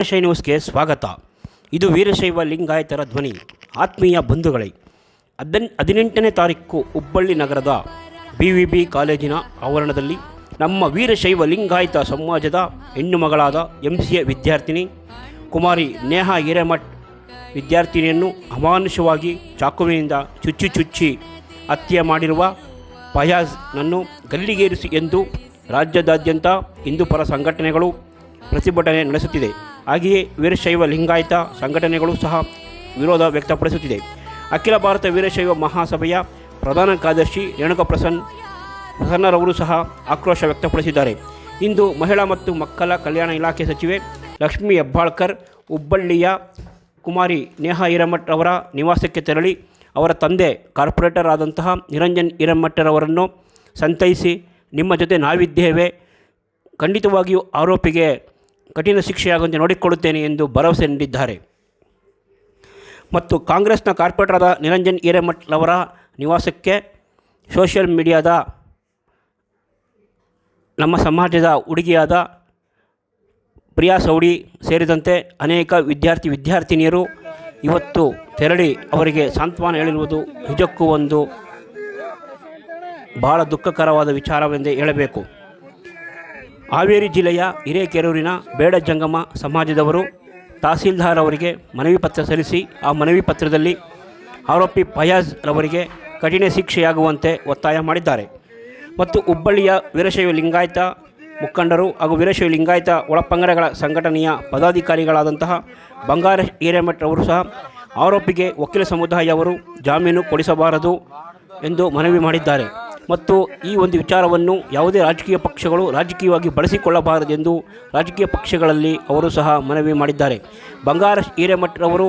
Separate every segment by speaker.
Speaker 1: ವೀರಶೈವ ನ್ಯೂಸ್ಗೆ ಸ್ವಾಗತ. ಇದು ವೀರಶೈವ ಲಿಂಗಾಯತರ ಧ್ವನಿ. ಆತ್ಮೀಯ ಬಂಧುಗಳೇ, ಹದಿನ, ಹದಿನೆಂಟನೇ ತಾರೀಕು ಹುಬ್ಬಳ್ಳಿ ನಗರದ ಬಿ ವಿ ಬಿ ಕಾಲೇಜಿನ ಆವರಣದಲ್ಲಿ ನಮ್ಮ ವೀರಶೈವ ಲಿಂಗಾಯತ ಸಮಾಜದ ಹೆಣ್ಣು ಮಗಳಾದ ಎಂ ಸಿ ಎ ವಿದ್ಯಾರ್ಥಿನಿ ಕುಮಾರಿ ನೇಹಾ ಹಿರೇಮಠ್ ವಿದ್ಯಾರ್ಥಿನಿಯನ್ನು ಅಮಾನುಷವಾಗಿ ಚಾಕುವಿನಿಂದ ಚುಚ್ಚಿ ಚುಚ್ಚಿ ಹತ್ಯೆ ಮಾಡಿರುವ ಫಯಾಜ್ನನ್ನು ಗಲ್ಲಿಗೇರಿಸಿ ಎಂದು ರಾಜ್ಯದಾದ್ಯಂತ ಹಿಂದೂಪರ ಸಂಘಟನೆಗಳು ಪ್ರತಿಭಟನೆ ನಡೆಸುತ್ತಿದೆ. ಹಾಗೆಯೇ ವೀರಶೈವ ಲಿಂಗಾಯತ ಸಂಘಟನೆಗಳು ಸಹ ವಿರೋಧ ವ್ಯಕ್ತಪಡಿಸುತ್ತಿದೆ. ಅಖಿಲ ಭಾರತ ವೀರಶೈವ ಮಹಾಸಭೆಯ ಪ್ರಧಾನ ಕಾರ್ಯದರ್ಶಿ ರೇಣುಕಾ ಪ್ರಸನ್ ಪ್ರಸನ್ನರವರು ಸಹ ಆಕ್ರೋಶ ವ್ಯಕ್ತಪಡಿಸಿದ್ದಾರೆ. ಇಂದು ಮಹಿಳಾ ಮತ್ತು ಮಕ್ಕಳ ಕಲ್ಯಾಣ ಇಲಾಖೆ ಸಚಿವೆ ಲಕ್ಷ್ಮೀ ಹೆಬ್ಬಾಳ್ಕರ್, ಹುಬ್ಬಳ್ಳಿಯ ಕುಮಾರಿ ನೇಹಾ ಹಿರೇಮಠ್ ಅವರ ನಿವಾಸಕ್ಕೆ ತೆರಳಿ ಅವರ ತಂದೆ ಕಾರ್ಪೊರೇಟರ್ ಆದಂತಹ ನಿರಂಜನ್ ಹಿರೇಮಠರವರನ್ನು ಸಂತೈಸಿ, ನಿಮ್ಮ ಜೊತೆ ನಾವಿದ್ದೇವೆ, ಖಂಡಿತವಾಗಿಯೂ ಆರೋಪಿಗೆ ಕಠಿಣ ಶಿಕ್ಷೆಯಾಗುವಂತೆ ನೋಡಿಕೊಳ್ಳುತ್ತೇನೆ ಎಂದು ಭರವಸೆ ನೀಡಿದ್ದಾರೆ. ಮತ್ತು ಕಾಂಗ್ರೆಸ್ನ ಕಾರ್ಪೊರೇಟರ್ ಆದ ನಿರಂಜನ್ ಹಿರೇಮಠ್ ಅವರ ನಿವಾಸಕ್ಕೆ ಸೋಷಿಯಲ್ ಮೀಡಿಯಾದ ನಮ್ಮ ಸಮಾಜದ ಹುಡುಗಿಯಾದ ಪ್ರಿಯಾ ಸೌಡಿ ಸೇರಿದಂತೆ ಅನೇಕ ವಿದ್ಯಾರ್ಥಿ ವಿದ್ಯಾರ್ಥಿನಿಯರು ಇವತ್ತು ತೆರಳಿ ಅವರಿಗೆ ಸಾಂತ್ವನ ಹೇಳಿರುವುದು ನಿಜಕ್ಕೂ ಒಂದು ಬಹಳ ದುಃಖಕರವಾದ ವಿಚಾರವೆಂದೇ ಹೇಳಬೇಕು. ಹಾವೇರಿ ಜಿಲ್ಲೆಯ ಹಿರೇಕೆರೂರಿನ ಬೇಡ ಜಂಗಮ ಸಮಾಜದವರು ತಹಸೀಲ್ದಾರ್ ಅವರಿಗೆ ಮನವಿ ಪತ್ರ ಸಲ್ಲಿಸಿ, ಆ ಮನವಿ ಪತ್ರದಲ್ಲಿ ಆರೋಪಿ ಫಯಾಜ್ ರವರಿಗೆ ಕಠಿಣ ಶಿಕ್ಷೆಯಾಗುವಂತೆ ಒತ್ತಾಯ ಮಾಡಿದ್ದಾರೆ. ಮತ್ತು ಹುಬ್ಬಳ್ಳಿಯ ವೀರಶೈವ ಲಿಂಗಾಯತ ಮುಖಂಡರು ಹಾಗೂ ವೀರಶೈವ ಲಿಂಗಾಯತ ಒಳಪಂಗಡಗಳ ಸಂಘಟನೆಯ ಪದಾಧಿಕಾರಿಗಳಾದಂತಹ ಬಂಗಾರ ಹಿರೇಮಠ್ ಅವರು ಸಹ ಆರೋಪಿಗೆ ವಕೀಲ ಸಮುದಾಯವರು ಜಾಮೀನು ಕೊಡಿಸಬಾರದು ಎಂದು ಮನವಿ ಮಾಡಿದ್ದಾರೆ. ಮತ್ತು ಈ ಒಂದು ವಿಚಾರವನ್ನು ಯಾವುದೇ ರಾಜಕೀಯ ಪಕ್ಷಗಳು ರಾಜಕೀಯವಾಗಿ ಬಳಸಿಕೊಳ್ಳಬಾರದೆಂದು ರಾಜಕೀಯ ಪಕ್ಷಗಳಲ್ಲಿ ಅವರು ಸಹ ಮನವಿ ಮಾಡಿದ್ದಾರೆ. ಬಂಗಾರ ಹಿರೇಮಠರವರು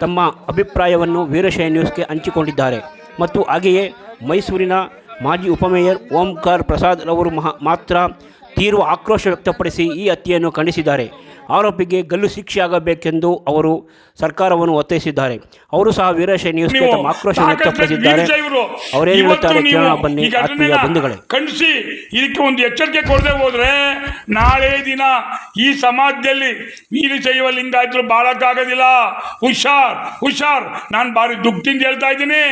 Speaker 1: ತಮ್ಮ ಅಭಿಪ್ರಾಯವನ್ನು ವೀರಶೈವ ನ್ಯೂಸ್ಗೆ ಹಂಚಿಕೊಂಡಿದ್ದಾರೆ. ಮತ್ತು ಹಾಗೆಯೇ ಮೈಸೂರಿನ ಮಾಜಿ ಉಪಮೇಯರ್ ಓಂಕಾರ್ ಪ್ರಸಾದ್ ರವರು ಮಹಾ, ಮಾತ್ರ ತೀವ್ರ ಆಕ್ರೋಶ ವ್ಯಕ್ತಪಡಿಸಿ ಈ ಹತ್ಯೆಯನ್ನು ಖಂಡಿಸಿದ್ದಾರೆ. ಆರೋಪಿಗೆ ಗಲ್ಲು ಶಿಕ್ಷೆ ಆಗಬೇಕೆಂದು ಅವರು ಸರ್ಕಾರವನ್ನು ಒತ್ತಾಯಿಸಿದ್ದಾರೆ. ಅವರು ಸಹ ವೀರಶೈ ನ್ಯೂಸ್ ಆಕ್ರೋಶ ವ್ಯಕ್ತಪಡಿಸಿದ್ದಾರೆ. ಅವರೇನು ಹೇಳ್ತಾರೆ ಕೇಳೋಣ ಬನ್ನಿ ಆತ್ಮೀಯ ಬಂಧುಗಳೇ.
Speaker 2: ಖಂಡಿಸಿ ಇದಕ್ಕೆ ಒಂದು ಎಚ್ಚರಿಕೆ ಕೊಡದೆ ಹೋದ್ರೆ ನಾಳೆ ದಿನ ಈ ಸಮಾಜದಲ್ಲಿ ವೀರಶೈವ ಲಿಂಗಾಯತರು ಬಾಳಕ್ಕಾಗೋದಿಲ್ಲ. ಹುಷಾರ್ ಹುಷಾರ್. ನಾನು ಬಾರಿ ದುಃಖದಿಂದ ಹೇಳ್ತಾ ಇದ್ದೀನಿ.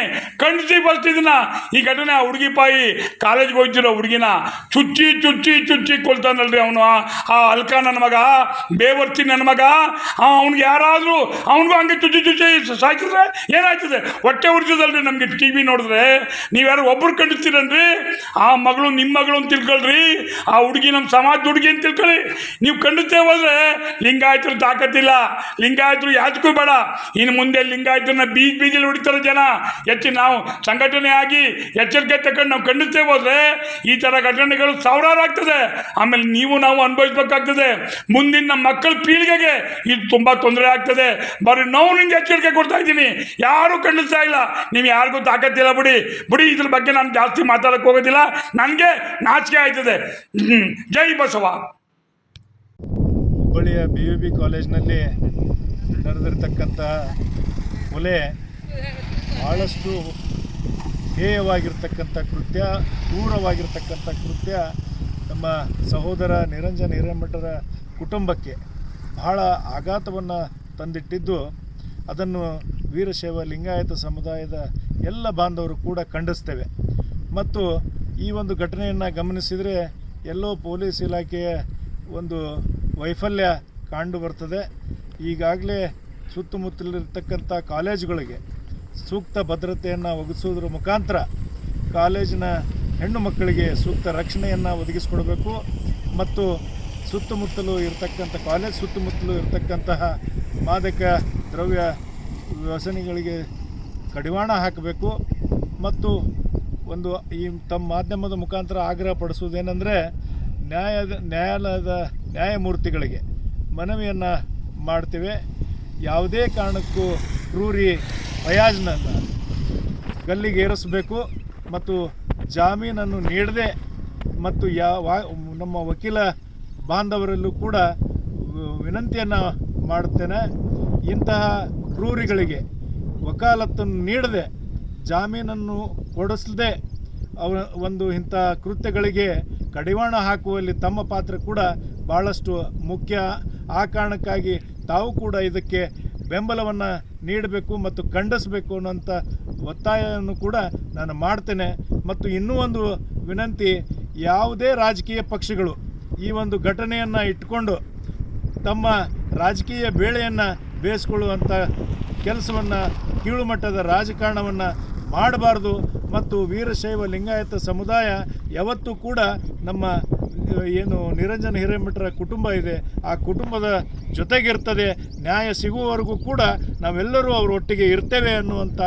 Speaker 2: ಖಂಡಿಸಿ ಬರ್ತಿದ್ದೀನ ಈ ಘಟನೆ ಆ ಹುಡುಗಿ ಪಾಯಿ ಕಾಲೇಜ್ಗೆ ಹೋಗ್ತಿರೋ ಹುಡುಗಿನ ಚುಚ್ಚಿ ಚುಚ್ಚಿ ಚುಚ್ಚಿ ಕೊಲ್ತಾನಲ್ರಿ ಅವನು. ಆ ಅಲ್ಕ ನನ್ನ ಮಗ. ಬೇವರ್ತಿ ನನ್ನ ಮಗ. ಅವ್ನಿಗೆ ಯಾರಾದರೂ ಅವನಿಗೂ ಹಂಗೆ ಚುಚ್ಚಿ ಚುಚ್ಚಿ ಸಾಕಿದ್ರೆ ಏನಾಗ್ತದೆ ಹೊಟ್ಟೆ ಉರ್ಜದಲ್ರಿ ನಮಗೆ ಟಿ ವಿ ನೋಡಿದ್ರೆ. ನೀವ್ಯಾರು ಒಬ್ರು ಖಂಡಿಸ್ತೀರನ್ರಿ ಆ ಮಗಳು ನಿಮ್ಮ ಮಗಳು ಅಂತ ತಿಳ್ಕೊಳ್ರಿ. ಆ ಹುಡುಗಿ ನಮ್ಮ ಸಮಾಜದ ಹುಡುಗಿ ಅಂತ ತಿಳ್ಕೊಳ್ಳಿ ನೀವು ಕಂಡುತ್ತೇ ಹೋದ್ರೆ ಲಿಂಗಾಯತರು ತಾಕತ್ತಿಲ್ಲ. ಲಿಂಗಾಯತರು ಯಾತಕ್ಕೂ ಬೇಡ. ಇನ್ನು ಮುಂದೆ ಲಿಂಗಾಯತರನ್ನ ಬೀಜ ಬೀಜಲ್ಲಿ ಹೊಡಿತಾರೆ ಜನ. ಹೆಚ್ಚು ನಾವು ಸಂಘಟನೆ ಆಗಿ ಎಚ್ಚರಿಕೆ ತಗೊಂಡು ನಾವು ಖಂಡಿಸ್ತೇ ಹೋದ್ರೆ ಈ ಥರ ಘಟನೆಗಳು ಸಾವಿರಾರು ಆಗ್ತದೆ. ಆಮೇಲೆ ನೀವು ನಾವು ಅನುಭವಿಸ್ಬೇಕಾಗ್ತದೆ. ಮುಂದಿನ ನಮ್ಮ ಮಕ್ಕಳ ಪೀಳಿಗೆಗೆ ಇದು ತುಂಬ ತೊಂದರೆ ಆಗ್ತದೆ. ಬರೀ ನೋವು ನಿಮಗೆ ಎಚ್ಚರಿಕೆ ಕೊಡ್ತಾ ಇದ್ದೀನಿ. ಯಾರೂ ಖಂಡಿಸ್ತಾ ಇಲ್ಲ. ನೀವು ಯಾರಿಗೂ ತಾಕತ್ತಿಲ್ಲ ಬಿಡಿ. ಬಿಡಿ, ಇದ್ರ ಬಗ್ಗೆ ನಾನು ಜಾಸ್ತಿ ಮಾತಾಡಕ್ಕೆ ಹೋಗೋದಿಲ್ಲ. ನನಗೆ ನಾಚಿಕೆ ಆಯ್ತದೆ. ಜೈ ಬಸವ.
Speaker 3: ಹುಬ್ಬಳ್ಳಿಯ ಬಿ ಯು ಬಿ ಕಾಲೇಜ್ನಲ್ಲಿ ನಡೆದಿರ್ತಕ್ಕಂಥ ಕೊಲೆ ಭಾಳಷ್ಟು ಹೇಯವಾಗಿರ್ತಕ್ಕಂಥ ಕೃತ್ಯ ಕ್ರೂರವಾಗಿರ್ತಕ್ಕಂಥ ಕೃತ್ಯ ನಮ್ಮ ಸಹೋದರ ನಿರಂಜನ್ ಹಿರೇಮಠರ ಕುಟುಂಬಕ್ಕೆ ಬಹಳ ಆಘಾತವನ್ನು ತಂದಿಟ್ಟಿದ್ದು, ಅದನ್ನು ವೀರಶೈವ ಲಿಂಗಾಯತ ಸಮುದಾಯದ ಎಲ್ಲ ಬಾಂಧವರು ಕೂಡ ಖಂಡಿಸ್ತೇವೆ. ಮತ್ತು ಈ ಒಂದು ಘಟನೆಯನ್ನು ಗಮನಿಸಿದರೆ ಎಲ್ಲೋ ಪೊಲೀಸ್ ಇಲಾಖೆಯ ಒಂದು ವೈಫಲ್ಯ ಕಂಡು ಬರ್ತದೆ. ಈಗಾಗಲೇ ಸುತ್ತಮುತ್ತಲಿರ್ತಕ್ಕಂಥ ಕಾಲೇಜುಗಳಿಗೆ ಸೂಕ್ತ ಭದ್ರತೆಯನ್ನು ಒದಗಿಸೋದ್ರ ಮುಖಾಂತರ ಕಾಲೇಜಿನ ಹೆಣ್ಣು ಮಕ್ಕಳಿಗೆ ಸೂಕ್ತ ರಕ್ಷಣೆಯನ್ನು ಒದಗಿಸ್ಕೊಡ್ಬೇಕು. ಮತ್ತು ಸುತ್ತಮುತ್ತಲು ಇರತಕ್ಕಂಥ, ಕಾಲೇಜ್ ಸುತ್ತಮುತ್ತಲು ಇರತಕ್ಕಂತಹ ಮಾದಕ ದ್ರವ್ಯ ವ್ಯಸನಿಗಳಿಗೆ ಕಡಿವಾಣ ಹಾಕಬೇಕು. ಮತ್ತು ಒಂದು ಈ ತಮ್ಮ ಮಾಧ್ಯಮದ ಮುಖಾಂತರ ಆಗ್ರಹ ಪಡಿಸುವುದೇನೆಂದರೆ, ನ್ಯಾಯದ, ನ್ಯಾಯಾಲಯದ ನ್ಯಾಯಮೂರ್ತಿಗಳಿಗೆ ಮನವಿಯನ್ನು ಮಾಡ್ತೇವೆ. ಯಾವುದೇ ಕಾರಣಕ್ಕೂ ಕ್ರೂರಿ ಫಯಾಜ್ನನ್ನು ಗಲ್ಲಿಗೆ ಏರಿಸಬೇಕು. ಮತ್ತು ಜಾಮೀನನ್ನು ನೀಡದೆ, ಮತ್ತು ಯಾವ ನಮ್ಮ ವಕೀಲ ಬಾಂಧವರಲ್ಲೂ ಕೂಡ ವಿನಂತಿಯನ್ನು ಮಾಡುತ್ತೇನೆ. ಇಂತಹ ಕ್ರೂರಿಗಳಿಗೆ ವಕಾಲತ್ತನ್ನು ನೀಡದೆ, ಜಾಮೀನನ್ನು ಕೊಡಿಸದೆ ಅವ ಒಂದು ಇಂಥ ಕೃತ್ಯಗಳಿಗೆ ಕಡಿವಾಣ ಹಾಕುವಲ್ಲಿ ತಮ್ಮ ಪಾತ್ರ ಕೂಡ ಭಾಳಷ್ಟು ಮುಖ್ಯ. ಆ ಕಾರಣಕ್ಕಾಗಿ ತಾವು ಕೂಡ ಇದಕ್ಕೆ ಬೆಂಬಲವನ್ನು ನೀಡಬೇಕು ಮತ್ತು ಖಂಡಿಸಬೇಕು ಅನ್ನೋಂಥ ಒತ್ತಾಯವನ್ನು ಕೂಡ ನಾನು ಮಾಡ್ತೇನೆ. ಮತ್ತು ಇನ್ನೂ ಒಂದು ವಿನಂತಿ, ಯಾವುದೇ ರಾಜಕೀಯ ಪಕ್ಷಗಳು ಈ ಒಂದು ಘಟನೆಯನ್ನು ಇಟ್ಕೊಂಡು ತಮ್ಮ ರಾಜಕೀಯ ಬೇಳೆಯನ್ನು ಬೇಯಿಸ್ಕೊಳ್ಳುವಂಥ ಕೆಲಸವನ್ನು ಕೀಳುಮಟ್ಟದ ರಾಜಕಾರಣವನ್ನು ಮಾಡಬಾರ್ದು ಮತ್ತು ವೀರಶೈವ ಲಿಂಗಾಯತ ಸಮುದಾಯ ಯಾವತ್ತೂ ಕೂಡ ನಮ್ಮ ಏನು ನಿರಂಜನ ಹಿರೇಮಠರ ಕುಟುಂಬ ಇದೆ. ಆ ಕುಟುಂಬದ ಜೊತೆಗಿರ್ತದೆ. ನ್ಯಾಯ ಸಿಗುವವರೆಗೂ ಕೂಡ ನಾವೆಲ್ಲರೂ ಅವರ ಒಟ್ಟಿಗೆ ಇರ್ತೇವೆ ಅನ್ನುವಂಥ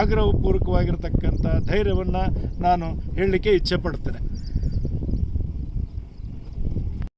Speaker 3: ಆಗ್ರಹಪೂರ್ವಕವಾಗಿರ್ತಕ್ಕಂಥ ಧೈರ್ಯವನ್ನು ನಾನು ಹೇಳಲಿಕ್ಕೆ ಇಚ್ಛೆ ಪಡ್ತೇನೆ.